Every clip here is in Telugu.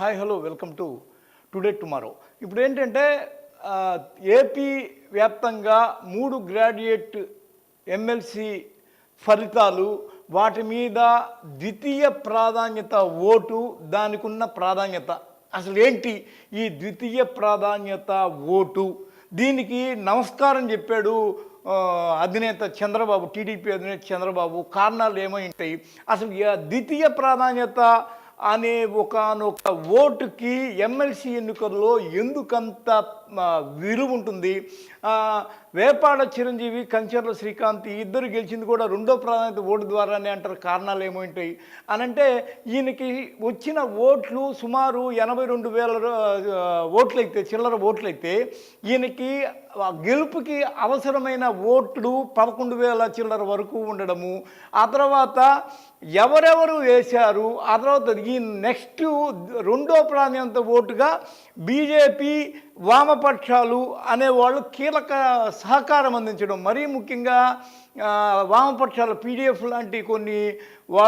Hi hello welcome to today tomorrow. ఇప్పుడు ఏంటంటే ఏపీ వ్యాప్తంగా మూడు గ్రాడ్యుయేట్ ఎమ్మెల్సీ ఫలితాలు వాటి మీద ద్వితీయ ప్రాధాన్యత ఓటు దానికి ఉన్న ప్రాధాన్యత. అసలు ఏంటి ఈ ద్వితీయ ప్రాధాన్యత ఓటు? దీనికి నమస్కారం చెప్పాడు అధినేత చంద్రబాబు టీడీపీ అధినేత చంద్రబాబు. కారణాలు ఏమై ఉంటాయి? అసలు ద్వితీయ ప్రాధాన్యత అనే ఒకనొక ఓటుకి ఎమ్మెల్సీ ఎన్నికల్లో ఎందుకంత విలువ ఉంటుంది. వేపాడ చిరంజీవి కంచర్ల శ్రీకాంత్ ఇద్దరు గెలిచింది కూడా రెండో ప్రాధాన్యత ఓటు ద్వారానే అంటారు. కారణాలు ఏమిటాయి అని అంటే ఈయనకి వచ్చిన ఓట్లు సుమారు ఎనభై రెండు వేల ఓట్లు ఓట్లయితే చిల్లర ఓట్లయితే ఈయనకి గెలుపుకి అవసరమైన ఓట్లు పదకొండు వేల చిల్లర వరకు ఉండడము. ఆ తర్వాత ఎవరెవరు వేశారు? ఆ తర్వాత ఈ నెక్స్ట్ రెండో ప్రాధాన్యత ఓటుగా బీజేపీ వామ వామపక్షాలు అనేవాళ్ళు కీలక సహకారం అందించడం. మరీ ముఖ్యంగా వామపక్షాల పీడిఎఫ్ లాంటి కొన్ని వా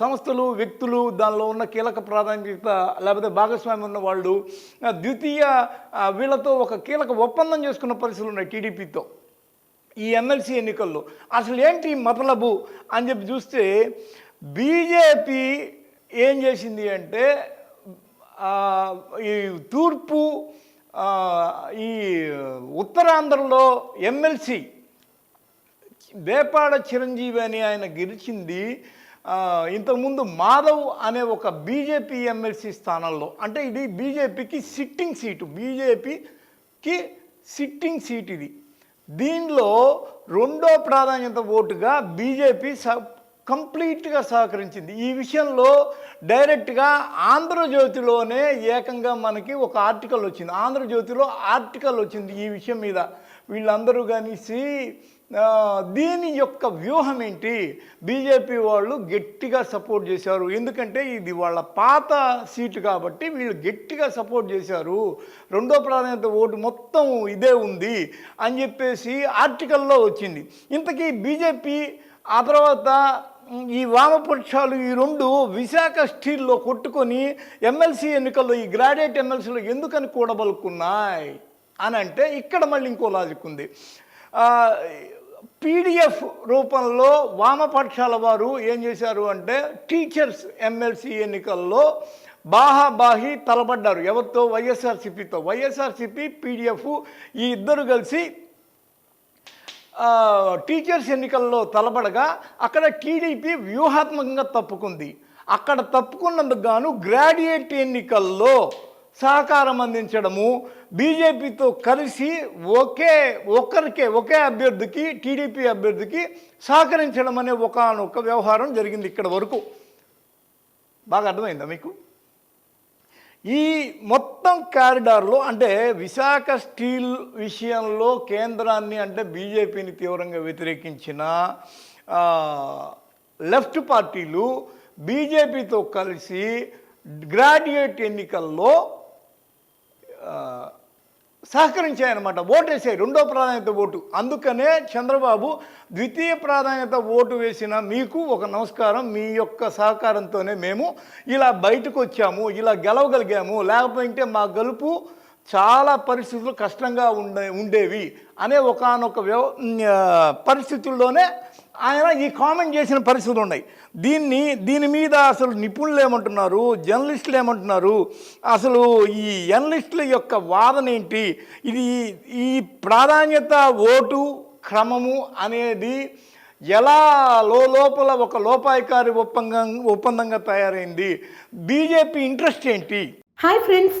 సంస్థలు వ్యక్తులు దానిలో ఉన్న కీలక ప్రాధాన్యత లేకపోతే భాగస్వామ్యం ఉన్న వాళ్ళు ద్వితీయ వీళ్ళతో ఒక కీలక ఒప్పందం చేసుకున్న పరిస్థితులు ఉన్నాయి టీడీపీతో. ఈ ఎమ్మెల్సీ ఎన్నికల్లో. అసలు ఏంటి మతలబు అని చెప్పి చూస్తే బీజేపీ ఏం చేసింది అంటే ఈ తూర్పు ఈ ఉత్తరాంధ్రలో ఎమ్మెల్సీ వేపాడ చిరంజీవి అని ఆయన గెలిచింది. ఇంతకుముందు మాధవ్ అనే ఒక బీజేపీ ఎమ్మెల్సీ స్థానంలో అంటే ఇది బీజేపీకి సిట్టింగ్ సీటు బీజేపీకి సిట్టింగ్ సీట్ ఇది. దీనిలో రెండో ప్రాధాన్యత ఓటుగా బీజేపీ కంప్లీట్గా సహకరించింది. ఈ విషయంలో డైరెక్ట్గా ఆంధ్రజ్యోతిలోనే ఏకంగా మనకి ఒక ఆర్టికల్ వచ్చింది. ఆంధ్రజ్యోతిలో ఆర్టికల్ వచ్చింది ఈ విషయం మీద. వీళ్ళందరూ కలిసి దీని యొక్క వ్యూహం ఏంటి? బీజేపీ వాళ్ళు గట్టిగా సపోర్ట్ చేశారు. ఎందుకంటే ఇది వాళ్ళ పాత సీటు కాబట్టి వీళ్ళు గట్టిగా సపోర్ట్ చేశారు. రెండో ప్రాధాన్యత ఓటు మొత్తం ఇదే ఉంది అని చెప్పేసి ఆర్టికల్లో వచ్చింది. ఇంతకీ బీజేపీ ఆ తర్వాత ఈ వామపక్షాలు ఈ రెండు విశాఖ స్టీల్లో కొట్టుకొని ఎమ్మెల్సీ ఎన్నికల్లో ఈ గ్రాడ్యుయేట్ ఎమ్మెల్సీలో ఎందుకని కూడబలుకున్నాయి అని అంటే ఇక్కడ మళ్ళీ ఇంకో లాజిక్ ఉంది. పీడిఎఫ్ రూపంలో వామపక్షాల వారు ఏం చేశారు అంటే టీచర్స్ ఎమ్మెల్సీ ఎన్నికల్లో బాహాబాహి తలబడ్డారు ఎవరితో? వైఎస్ఆర్సిపితో. వైఎస్ఆర్సిపి పీడిఎఫ్ ఈ ఇద్దరు కలిసి టీచర్స్ ఎన్నికల్లో తలబడగా అక్కడ టీడీపీ వ్యూహాత్మకంగా తప్పుకుంది. అక్కడ తప్పుకున్నందుకు గాను గ్రాడ్యుయేట్ ఎన్నికల్లో సహకారం అందించడము బీజేపీతో కలిసి ఒకే ఒక్కరికే ఒకే అభ్యర్థికి టీడీపీ అభ్యర్థికి సహకరించడం అనే ఒకనొక వ్యవహారం జరిగింది ఇక్కడ వరకు. బాగా అర్థమైందా మీకు? ఈ మొత్తం కారిడార్లో అంటే విశాఖ స్టీల్ విషయంలో కేంద్రాన్ని అంటే బీజేపీని తీవ్రంగా వ్యతిరేకించిన లెఫ్ట్ పార్టీలు బీజేపీతో కలిసి గ్రాడ్యుయేట్ ఎన్నికల్లో సహకరించాయన్నమాట. ఓటేసాయి. రెండో ప్రాధాన్యత ఓటు. అందుకనే చంద్రబాబు ద్వితీయ ప్రాధాన్యత ఓటు వేసిన మీకు ఒక నమస్కారం మీ యొక్క సహకారంతోనే మేము ఇలా బయటకు వచ్చాము ఇలా గెలవగలిగాము. లేకపోతే మా గెలుపు చాలా పరిస్థితులు కష్టంగా ఉండే ఉండేవి అనే ఒకనొక వ్యవ పరిస్థితుల్లోనే ఆయన ఈ కామెంట్ చేసిన పరిస్థితులు ఉన్నాయి. దీన్ని దీని మీద అసలు నిపుణులు ఏమంటున్నారు జర్నలిస్టులు ఏమంటున్నారు అసలు ఈ జర్నలిస్టుల యొక్క వాదన ఏంటి ఇది ఈ ప్రాధాన్యత ఓటు క్రమము అనేది ఎలా లోపల ఒక లోపాయికారి ఒప్పందం ఒప్పందంగా తయారైంది బీజేపీ ఇంట్రెస్ట్ ఏంటి? Hi friends